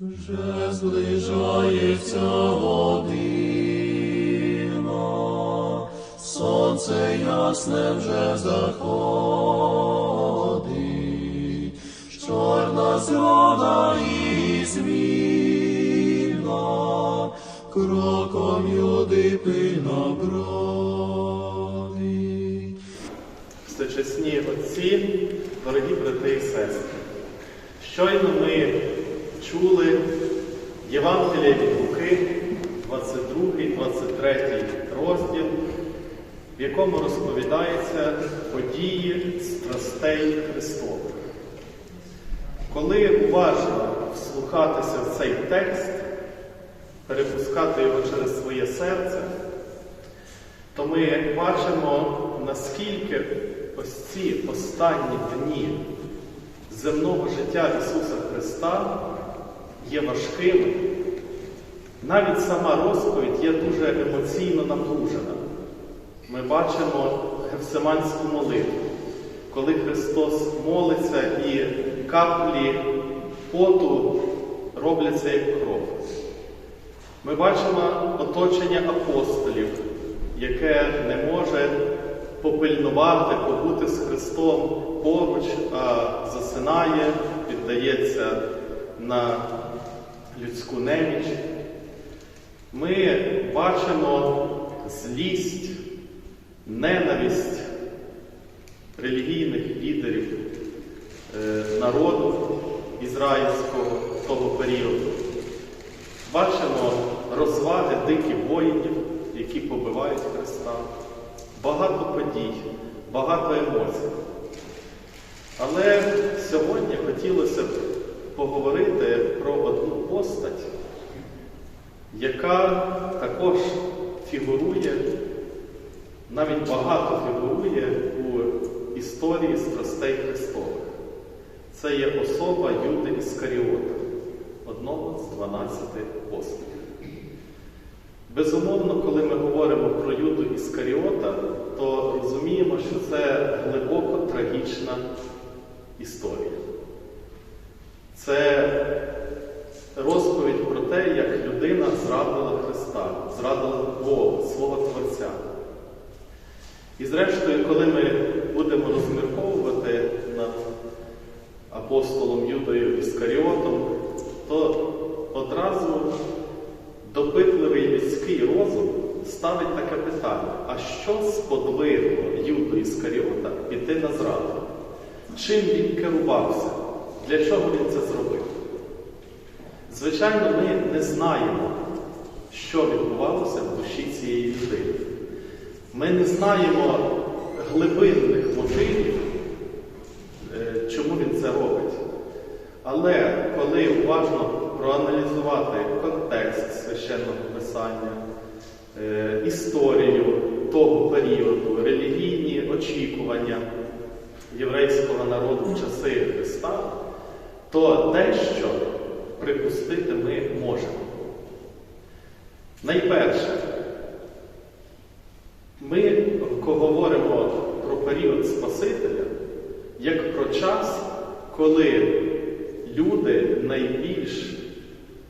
Вже зближається година, сонце ясне вже заходить, чорна зрада і звільна, кроком юди пильно бродить. Всечесні отці, дорогі брати і сестри, щойно ми чули Євангелія від Луки, 22-23 розділ, в якому розповідається події страстей Христових. Коли уважно вслухатися в цей текст, перепускати його через своє серце, то ми бачимо, наскільки ось ці останні дні земного життя Ісуса Христа є важкими. Навіть сама розповідь є дуже емоційно напружена. Ми бачимо Гефсиманську молитву, коли Христос молиться і каплі поту робляться як кров. Ми бачимо оточення апостолів, яке не може попильнувати, побути з Христом поруч, а засинає, піддається на людську неміч. Ми бачимо злість, ненависть релігійних лідерів е, народу ізраїльського того періоду. Бачимо розваги диких воїнів, які побивають Христа. Багато подій, багато емоцій. Але сьогодні хотілося б поговорити про одну постать, яка також фігурує, навіть багато фігурує у історії страстей Христових. Це є особа Юди Іскаріота, одного з 12 апостолів. Безумовно, коли ми говоримо про Юду Іскаріота, то розуміємо, що це глибоко трагічна історія. Це розповідь про те, як людина зрадила Христа, зрадила Бога, свого Творця. І зрештою, коли ми будемо розмірковувати над апостолом Юдою Іскаріотом, то одразу допитливий людський розум ставить таке питання: а що сподвигло Юду Іскаріота піти на зраду? Чим він керувався? Для чого він це зробив? Звичайно, ми не знаємо, що відбувалося в душі цієї людини. Ми не знаємо глибинних мотивів, е, чому він це робить. Але коли уважно проаналізувати контекст священного писання, е, історію того періоду, релігійні очікування єврейського народу в часи Христа, то дещо припустити ми можемо. Найперше, ми говоримо про період Спасителя як про час, коли люди найбільш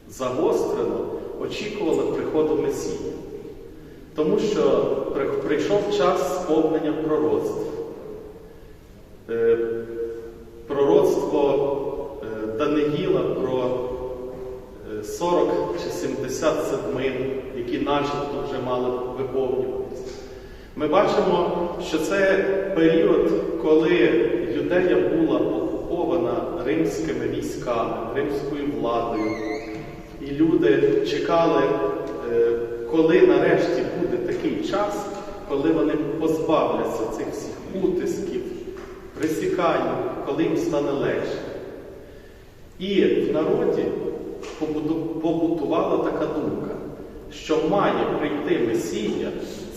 загострено очікували приходу Месії. Тому що прийшов час сповнення пророцтв. Е, Пророцтво е, Даниїла про е, 40 чи 70 седмин, які начебто вже мали виповнюватися. Ми бачимо, що це період, коли Юдея була окупована римськими військами, римською владою. І люди чекали, е, коли нарешті буде такий час, коли вони позбавляться цих всіх утисків, присікань, коли їм стане легше. І в народі побутувала така думка, що має прийти Месія,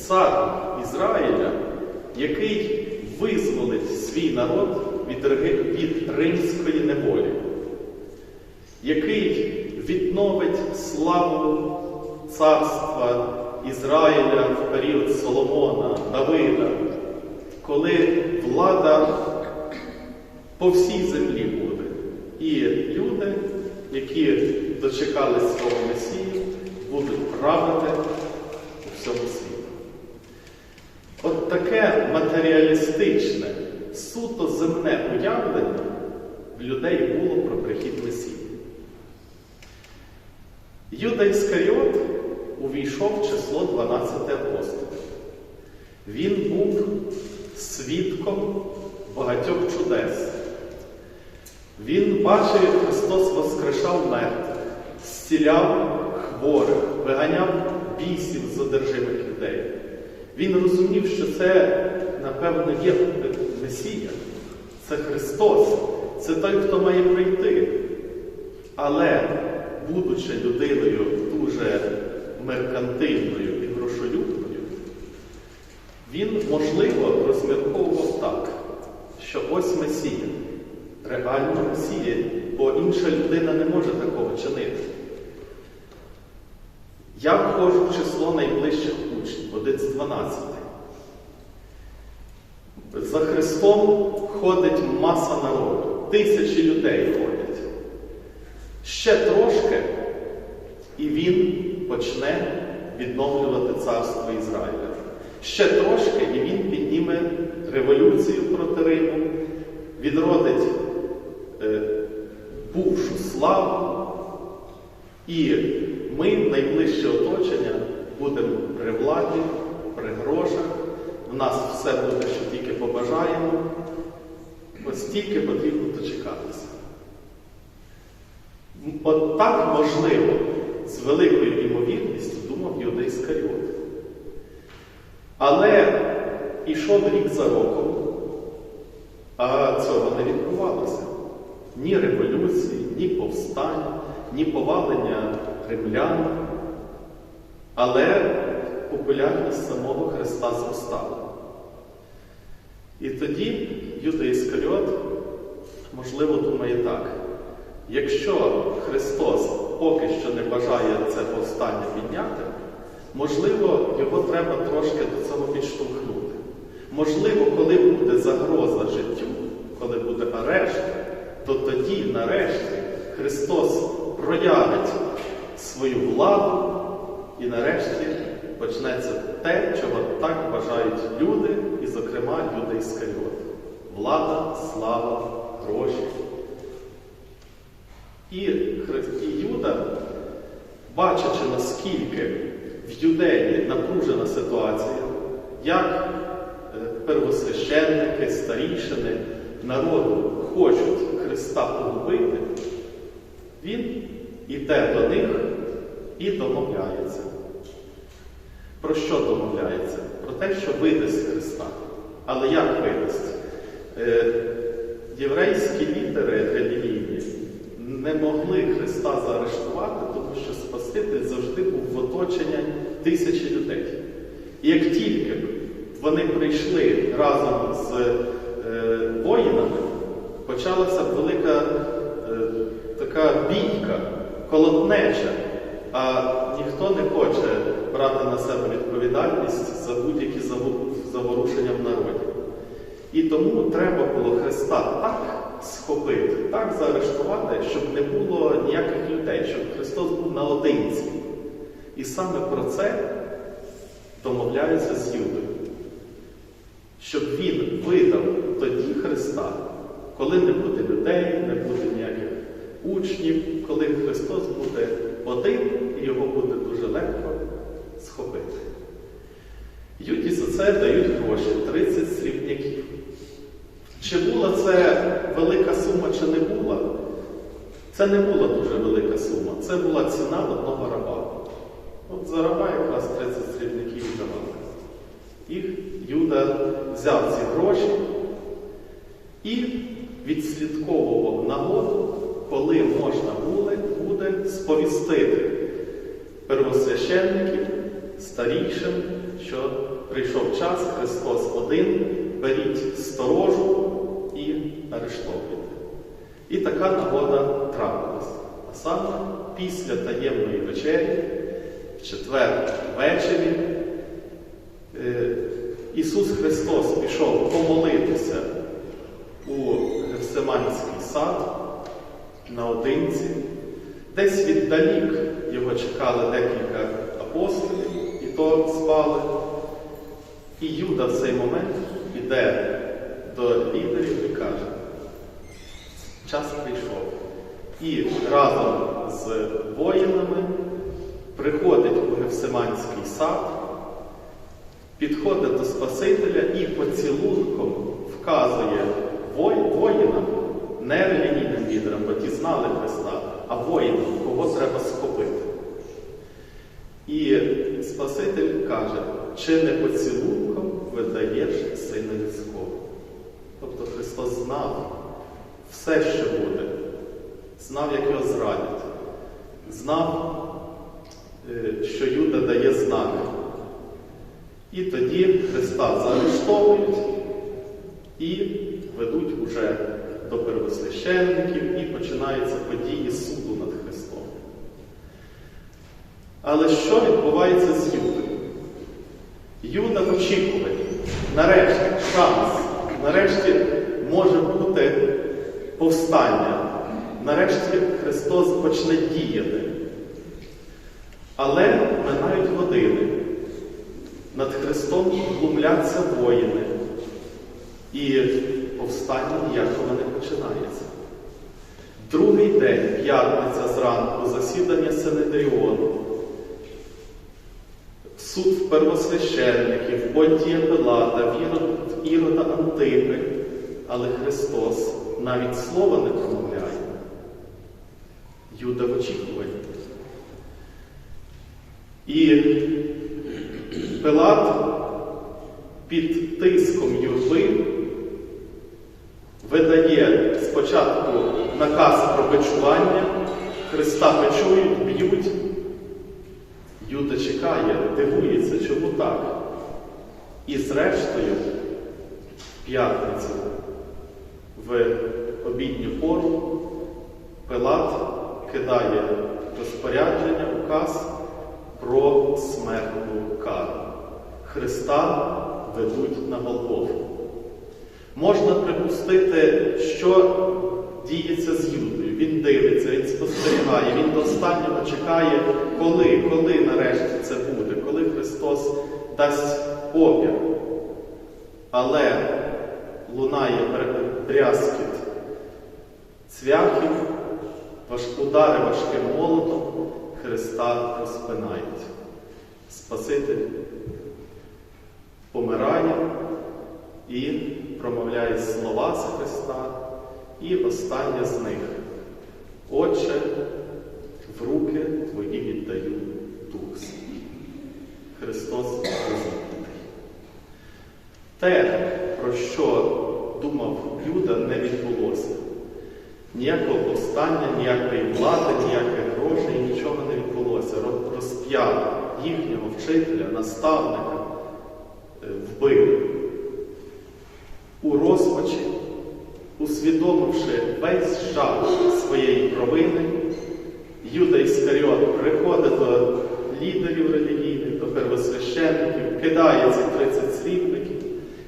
цар Ізраїля, який визволить свій народ від, від римської неволі, який відновить славу царства Ізраїля в період Соломона, Давида, коли влада по всій землі буде. І люди які дочекались свого Месії, будуть правити у всьому світі. От таке матеріалістичне, суто земне уявлення в людей було про прихід Месії. Юда Іскаріот увійшов в число 12 апостолів. Він був свідком багатьох чудес. Він бачив, як Христос воскрешав мертвих, зціляв хворих, виганяв бісів з одержимих людей. Він розумів, що це, напевно, є Месія, це Христос, це той, хто має прийти. Але, будучи людиною дуже меркантильною і грошолюбною, він, можливо, розмірковував так, що ось Месія, реально Месія, бо інша людина не може такого чинити. Я входжу в число найближчих учнів, один з 12. За Христом ходить маса народу, тисячі людей ходять. Ще трошки, і він почне відновлювати царство Ізраїля. Ще трошки, і він підніме революцію проти Риму, відродить е, бувшу славу. І ми, найближче оточення, будемо при владі, при грошах. В нас все буде, що тільки побажаємо. Ось тільки потрібно дочекатися. От так можливо, з великою ймовірністю думав Юдей Іскаріот. Але ішов рік за роком, а цього не відбувалося. Ні революції, ні повстань, ні повалення римлян. Але популярність самого Христа зростала. І тоді Юда Іскаріот, можливо, думає так. Якщо Христос поки що не бажає це повстання підняти, можливо, його треба трошки до цього підштовхнути. Можливо, коли буде загроза життю, коли буде арешт, то тоді, нарешті, Христос проявить свою владу і нарешті почнеться те, чого так бажають люди, і, зокрема, люди Іскаріот. Влада, слава, гроші. І, Юда, бачачи, наскільки в юдеї напружена ситуація, як е, первосвященники, старішини народу хочуть Христа погубити, він іде до них і домовляється. Про що домовляється? Про те, що видасть Христа. Але як видасть? Е, єврейські лідери релігійні не могли Христа заарештувати, тому що Спаситель завжди був в оточенні тисячі людей. І як тільки вони прийшли разом з е, воїнами, почалася велика е, така бійка, колотнеча, а ніхто не хоче брати на себе відповідальність за будь-які заворушення в народі. І тому треба було Христа так схопити, так заарештувати, щоб не було ніяких людей, щоб Христос був наодинці. І саме про це домовляються з Юдою. Щоб він видав тоді Христа, коли не буде людей, не буде ніяких учнів, коли Христос буде один його буде дуже легко схопити. Юді за це дають гроші 30 срібняків. Чи була це велика сума, чи не була? Це не була дуже велика сума. Це була ціна одного раба. От за раба якраз 30 срібників давали. І Юда взяв ці гроші і відслідковував нагоду, коли можна буде сповістити первосвященників, старішин, що прийшов час, Христос один, беріть сторожу і арештовуйте. І така нагода трапилась. А саме після таємної вечері, в четвер ввечері, е, Ісус Христос пішов помолитися у Гефсиманський сад наодинці, Десь віддалік його чекали декілька апостолів, і то спали. І Юда в цей момент іде до лідерів і каже, час прийшов. І разом з воїнами приходить у Гефсиманський сад, підходить до Спасителя і поцілунком вказує воїнам, не релігійним лідерам, бо ті знали Христа, а воїнам, кого треба схопити. І Спаситель каже, чи не поцілунком видаєш сина людського? Тобто Христос знав все, що буде, знав, як його зрадять, знав, е, що Юда дає знак. І тоді Христа заарештовують і ведуть уже до первосвященників, і починаються події суду над Христом. Але що відбувається з Юдою? Юда в. Нарешті шанс. Нарешті може бути повстання. Нарешті Христос почне діяти. Але минають години. Над Христом глумляться воїни. І повстання ніякого не починається. Другий день, п'ятниця зранку, засідання Синедріону, суд первосвященників, Понтія Пилата, Ірода Антипи, але Христос навіть слова не промовляє. Юда в очікуванні. І Пилат під тиском юрби видає спочатку наказ про бичування, Христа бичують, б'ють. Юда чекає, дивується, чому так. І зрештою, в п'ятницю, в обідню пору, Пилат кидає розпорядження, указ про смертну кару. Христа ведуть на Голгофу. Можна припустити, що діється з Юдою. Дивиться, він спостерігає, він до останнього чекає, коли, коли нарешті це буде, коли Христос дасть опір. Але лунає брязкіт цвяхів, удари важким молотом, Христа розпинають. Спаситель помирає і промовляє слова з Христа, і останнє з них. Отче, в руки твої віддаю Дух свій. Христос розумний. Те, про що думав Юда, не відбулося. Ніякого повстання, ніякої влади, ніяких грошей, нічого не відбулося. Ро- Розп'яли їхнього вчителя, наставника, е, вбили. У розпачі, усвідомивши весь жах своєї провини, Юда Іскаріот приходить до лідерів релігійних, до первосвященників, кидає ці 30 слівників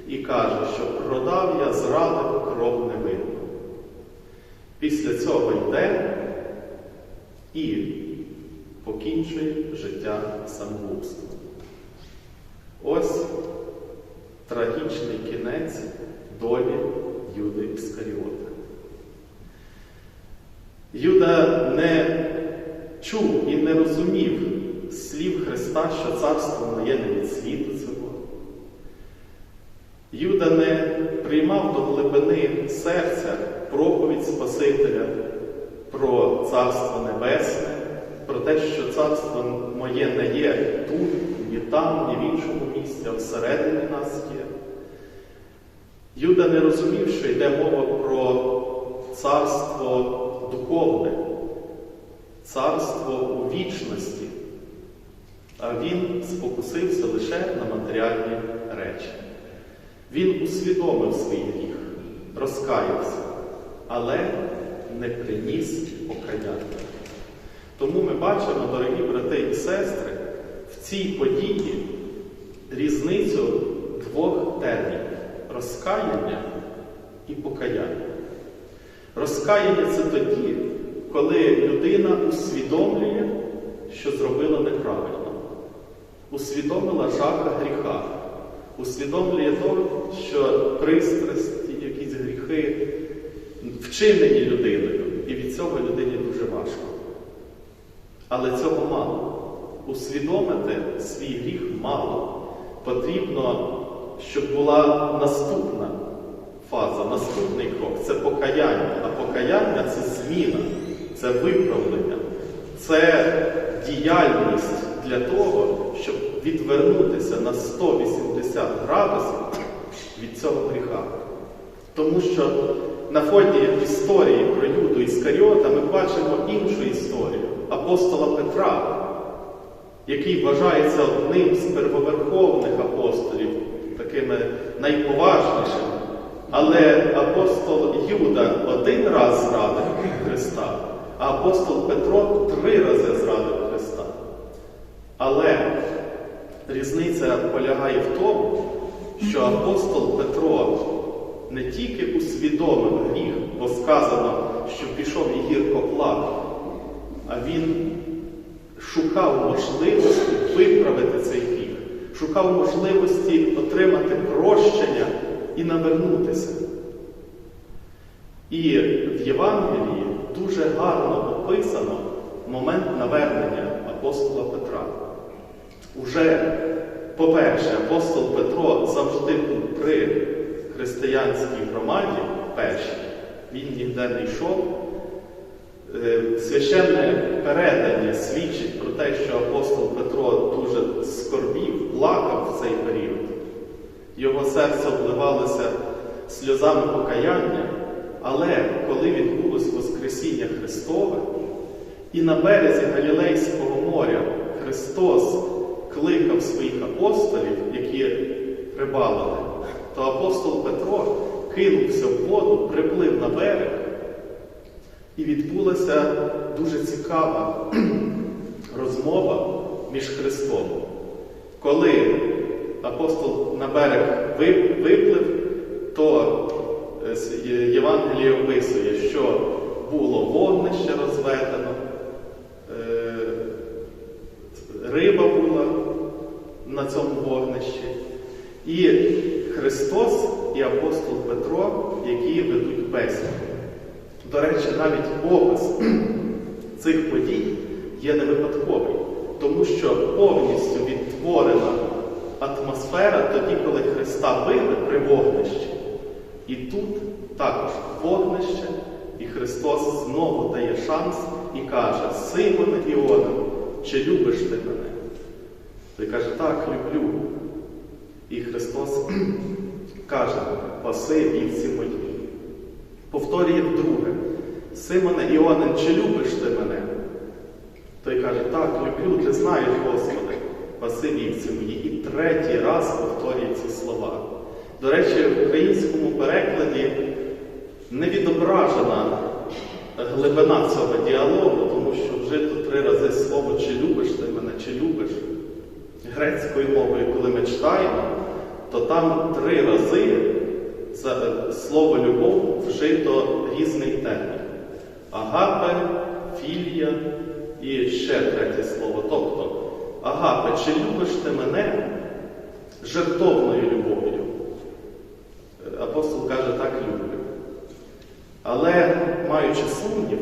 і каже, що продав я зрадив кров невинну. Після цього йде і покінчує життя самогубством. Ось трагічний кінець долі Юди Іскаріота. Юда не чув і не розумів слів Христа, що царство моє не від світу цього. Юда не приймав до глибини серця проповідь Спасителя про Царство Небесне, про те, що царство моє не є тут, ні там, ні в іншому місці, а всередині нас є. Юда не розумів, що йде мова про царство духовне, царство у вічності, а він спокусився лише на матеріальні речі. Він усвідомив свій гріх, розкаявся, але не приніс покаяння. Тому ми бачимо, дорогі брати і сестри, в цій події різницю двох термінів розкаяння і покаяння. Розкаяння це тоді, коли людина усвідомлює, що зробила неправильно, усвідомила жаха гріха, усвідомлює то, що пристрасті, якісь гріхи вчинені людиною, і від цього людині дуже важко. Але цього мало. Усвідомити свій гріх мало. Потрібно, щоб була наступна фаза, наступний крок це покаяння. А покаяння це зміна, це виправлення, це діяльність для того, щоб відвернутися на 180 градусів від цього гріха. Тому що на фоні історії про Юду Іскаріота ми бачимо іншу історію апостола Петра, який вважається одним з первоверховних апостолів, такими найповажнішими. Але апостол Юда один раз зрадив Христа, а апостол Петро три рази зрадив Христа. Але різниця полягає в тому, що апостол Петро не тільки усвідомив гріх, бо сказано, що пішов і гірко плакав, а він шукав можливості виправити цей гріх, шукав можливості отримати прощення і навернутися. І в Євангелії дуже гарно описано момент навернення апостола Петра. Уже, по-перше, апостол Петро завжди був при християнській громаді першій, він ніде не йшов. Е, Священне передання свідчить про те, що апостол Петро дуже в цей період. Його серце обливалося сльозами покаяння, але коли відбулось Воскресіння Христове, і на березі Галілейського моря Христос кликав своїх апостолів, які рибалили, то апостол Петро кинувся в воду, приплив на берег, і відбулася дуже цікава розмова між Христом. Коли апостол на берег виплив, то Євангеліє описує, що було вогнище розведено, риба була на цьому вогнищі. І Христос і апостол Петро, які ведуть бесіду. До речі, навіть опис цих подій є не випадковий, тому що повністю відтворена атмосфера тоді, коли Христа били при вогнищі. І тут також вогнище, і Христос знову дає шанс і каже: Симоне Іона, чи любиш ти мене? Той каже, так, люблю. І Христос каже, паси вівці мої. Повторює вдруге, Симоне Іонин, чи любиш ти мене? Той каже, так, люблю, ти знаєш, Господи, паси вівці. І третій раз повторює ці слова. До речі, в українському перекладі не відображена глибина цього діалогу, тому що вжито три рази слово чи любиш ти мене, чи любиш. Грецькою мовою, коли ми читаємо, то там три рази за слово любов вжито різний термін. Агапе, філія і ще третє слово. Тобто, агапе, чи любиш ти мене жертовною любов'ю? Апостол каже, так люблю. Але, маючи сумнів,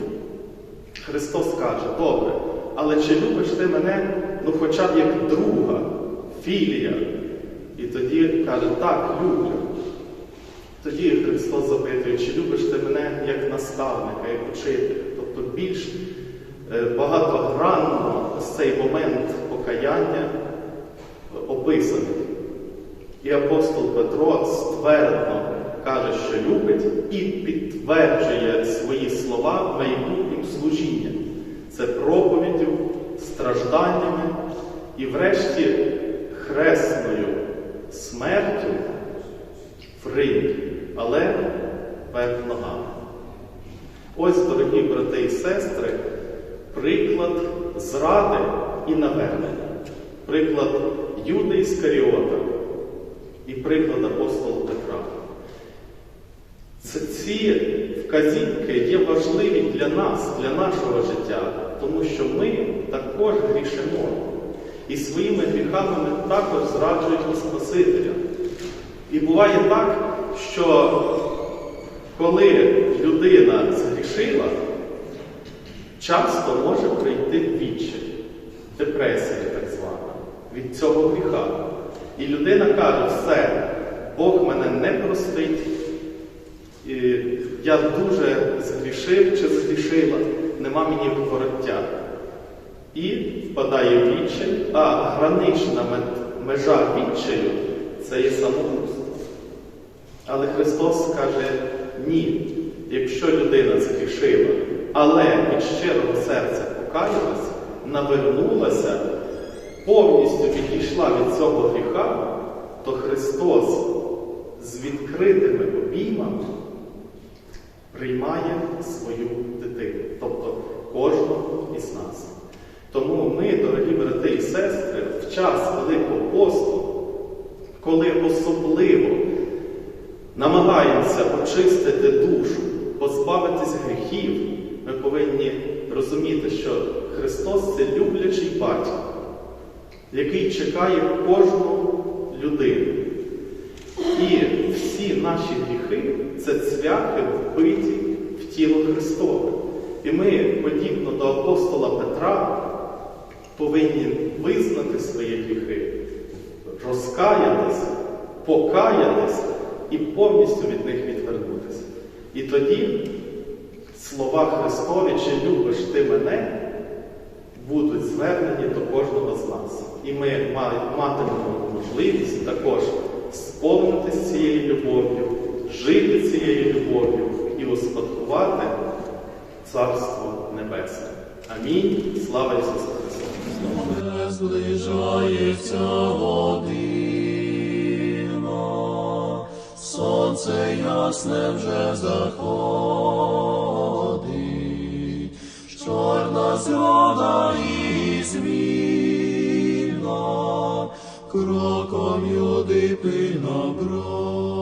Христос каже, добре, але чи любиш ти мене, ну хоча б як друга, філія? І тоді каже, так, люблю. Тоді Христос запитує, чи любиш ти мене як наставника, як учителя. Тобто більш багатогранно цей момент покаяння описаний. І апостол Петро ствердно каже, що любить, і підтверджує свої слова майбутнім служінням. Це проповіддю, стражданнями і, врешті, хресною смертю в Римі, але вверх ногами. Ось, дорогі брати і сестри, приклад зради і навернення, приклад Юди Іскаріота і приклад апостола Петра. Ці вказівки є важливі для нас, для нашого життя, тому що ми також грішимо. І своїми гріхами ми також зраджуємо Спасителя. І буває так, що коли людина згрішила, часто може прийти відчай, депресія так звана, від цього гріха. І людина каже, все, Бог мене не простить, я дуже згрішив чи згрішила, нема мені вороття. І впадає в відчай, а гранична межа відчаю це є самогубство. Але Христос каже ні, якщо людина згрішила, але від щирого серця покаялася, навернулася, повністю відійшла від цього гріха, то Христос з відкритими обіймами приймає свою дитину, тобто кожного із нас. Тому ми, дорогі брати і сестри, в час Великого посту, коли особливо намагаємося очистити душу, позбавитись гріхів, ми повинні розуміти, що Христос це люблячий батько, який чекає кожну людину. І всі наші гріхи це цвяхи вбиті в тіло Христове. І ми, подібно до апостола Петра, повинні визнати свої гріхи, розкаятися, покаятися і повністю від них відвернутися. І тоді слова Христові, чи любиш ти мене, будуть звернені до кожного з нас. І ми ма- матимемо можливість також сповнитися цією любов'ю, жити цією любов'ю і успадкувати Царство Небесне. Амінь. Слава Ісусу Христу! Зближається година, сонце ясне вже заходить, чорна зрада і звільна, кроком юди пильно бродить.